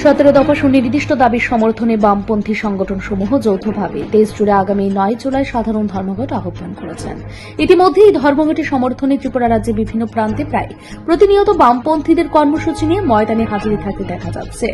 সতেরো দফা সুনির্দিষ্ট দাবির সমর্থনে বামপন্থী সংগঠন সমূহ যৌথভাবে। দেশ জুড়ে আগামী নয় জুলাই সাধারণ ধর্মঘট আহ্বান করেছেন। ইতিমধ্যে এই ধর্মঘটের সমর্থনে ত্রিপুরা রাজ্যের বিভিন্ন প্রান্তে প্রায় প্রতিনিয়ত বামপন্থীদের কর্মসূচি নিয়ে ময়দানে হাজিরি থাকতে দেখা যাচ্ছে।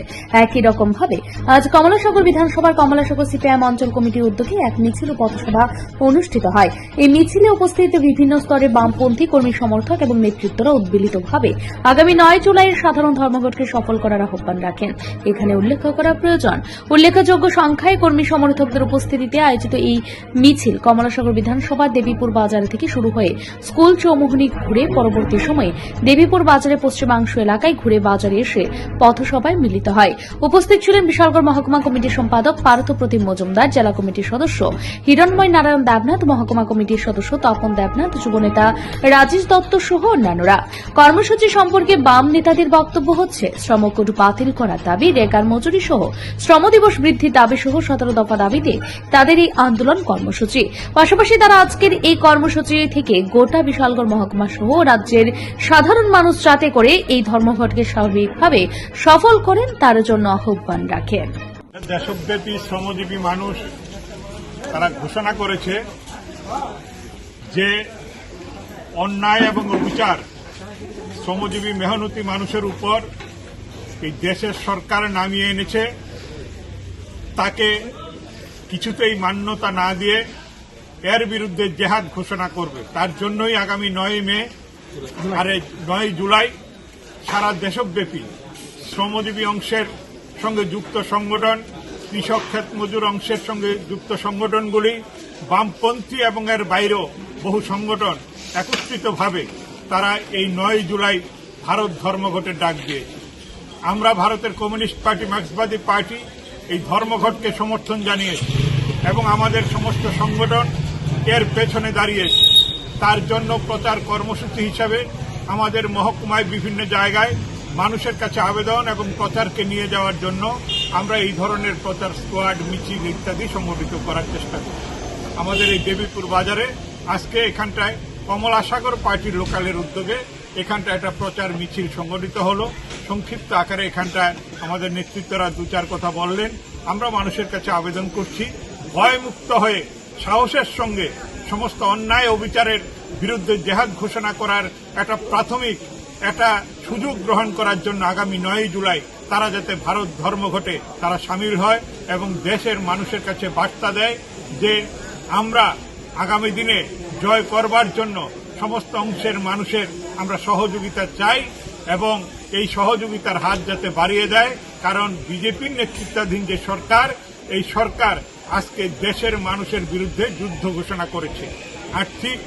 একই রকম ভাবে আজ কমলাসাগর বিধানসভার কমলাসাগর সিপিআইএম অঞ্চল কমিটির উদ্যোগে এক মিছিল ও পথসভা অনুষ্ঠিত হয়। এই মিছিলে উপস্থিত বিভিন্ন স্তরের বামপন্থী কর্মী সমর্থক এবং নেতৃত্বরা উদ্বেলিতভাবে আগামী নয় জুলাইয়ের সাধারণ ধর্মঘটকে সফল করার আহ্বান রাখেন। এখানে উল্লেখ করা প্রয়োজন। উল্লেখযোগ্য সংখ্যায় কর্মী সমর্থকদের উপস্থিতিতে আয়োজিত এই মিছিল কমলাসাগর বিধানসভা দেবীপুর বাজার থেকে শুরু হয়ে স্কুল চৌমুহনী ঘুরে পরবর্তী সময়ে দেবীপুর বাজারের পশ্চিমাংশ এলাকায় ঘুরে বাজারে এসে পথসভায় মিলিত হয়। উপস্থিত ছিলেন বিশালগড় মহকুমা কমিটির সম্পাদক পার্থ প্রতিম মজুমদার, জেলা কমিটির সদস্য হিরণময় নারায়ণ দেবনাথ, মহকুমা কমিটির সদস্য তপন দেবনাথ, যুবনেতা রাজেশ দত্ত সহ অন্যান্যরা। কর্মসূচি সম্পর্কে বাম নেতাদের বক্তব্য হচ্ছে শ্রমকোট বাতিল করার দাবি। রেগার মজুরি সহ শ্রম দিবস বৃদ্ধির দাবি সহ সতেরো দফা দাবিতে তাদের এই আন্দোলন কর্মসূচি। পাশাপাশি তারা আজকের এই কর্মসূচি থেকে গোটা বিশালগড় মহকুমা সহ রাজ্যের সাধারণ মানুষ যাতে করে এই ধর্মঘটকে স্বাভাবিকভাবে সফল করেন, তার জন্য আহ্বান রাখেন দেশব্যাপী শ্রমজীবী মানুষ তারা ঘোষণা করেছে যে অন্যায় এবং অবিচার শ্রমজীবী মেহনতি মানুষের উপর এই দেশের সরকার নামিয়ে এনেছে, তাকে কিছুতেই মান্যতা না দিয়ে এর বিরুদ্ধে জেহাদ ঘোষণা করবে। তার জন্যই আগামী নয় মে, আর নয় জুলাই সারা দেশব্যাপী শ্রমজীবী অংশের সঙ্গে যুক্ত সংগঠন, কৃষক ক্ষেত মজুর অংশের সঙ্গে যুক্ত সংগঠনগুলি, বামপন্থী এবং এর বাইরেও বহু সংগঠন একত্রিতভাবে তারা এই নয় জুলাই ভারত ধর্মঘটের ডাক দিয়েছে। আমরা ভারতের কমিউনিস্ট পার্টি, মার্ক্সবাদী পার্টি এই ধর্মঘটকে সমর্থন জানিয়েছি এবং আমাদের সমস্ত সংগঠন এর পেছনে দাঁড়িয়েছে তার জন্য প্রচার কর্মসূচি হিসাবে আমাদের মহকুমায় বিভিন্ন জায়গায় মানুষের কাছে আবেদন এবং প্রচারকে নিয়ে যাওয়ার জন্য আমরা এই ধরনের প্রচার স্কোয়াড, মিছিল ইত্যাদি সংগঠিত করার চেষ্টা করি আমাদের এই দেবীপুর বাজারে আজকে এখানটায় কমলাসাগর পার্টির লোকালের উদ্যোগে এখানটা একটা প্রচার মিছিল সংগঠিত হলো। সংক্ষিপ্ত আকারে এখানটায় আমাদের নেতৃত্বরা দু চার কথা বললেন। আমরা মানুষের কাছে আবেদন করছি, ভয়মুক্ত হয়ে সাহসের সঙ্গে সমস্ত অন্যায় অবিচারের বিরুদ্ধে জেহাদ ঘোষণা করার একটা প্রাথমিক, একটা সুযোগ গ্রহণ করার জন্য আগামী নয় জুলাই তারা যাতে ভারত ধর্মঘটে তারা সামিল হয় এবং দেশের মানুষের কাছে বার্তা দেয় যে আমরা আগামী দিনে জয় করবার জন্য সমস্ত অংশের মানুষের আমরা সহযোগিতা চাই এবং এই সহযোগিতার হাত যাতে বাড়িয়ে দেয়। কারণ বিজেপির নেতৃত্বাধীন যে সরকার, এই সরকার আজকে দেশের মানুষের বিরুদ্ধে যুদ্ধ ঘোষণা করেছে। আর্থিক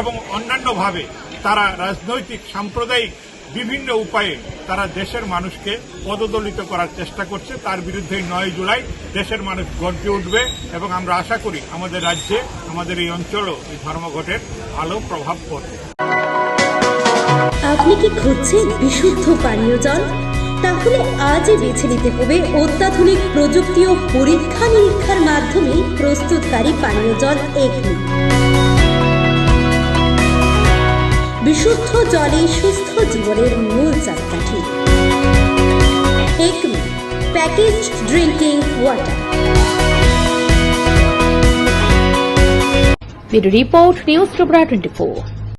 এবং অন্যান্যভাবে তারা রাজনৈতিক, সাম্প্রদায়িক বিভিন্ন উপায়ে তারা দেশের মানুষকে পদদলিত করার চেষ্টা করছে। তার বিরুদ্ধে নয় জুলাই দেশের মানুষ গর্জে উঠবে এবং আমরা আশা করি আমাদের রাজ্যে, আমাদের এই অঞ্চলও এই ধর্মঘটের ভালো প্রভাব পড়বে। আপনি কি খুঁজছেন বিশুদ্ধ পানীয় জল? তাহলে আজই বেছে নিতে হবে অত্যাধুনিক প্রযুক্তি ও পরীক্ষা নিরীক্ষার মাধ্যমে প্রস্তুতকারী পানীয় জল এগনি। বিশুদ্ধ জলে সুস্থ জীবনের মূল চাকাঠি। Acme package drinking water bureau report, News Tripura twenty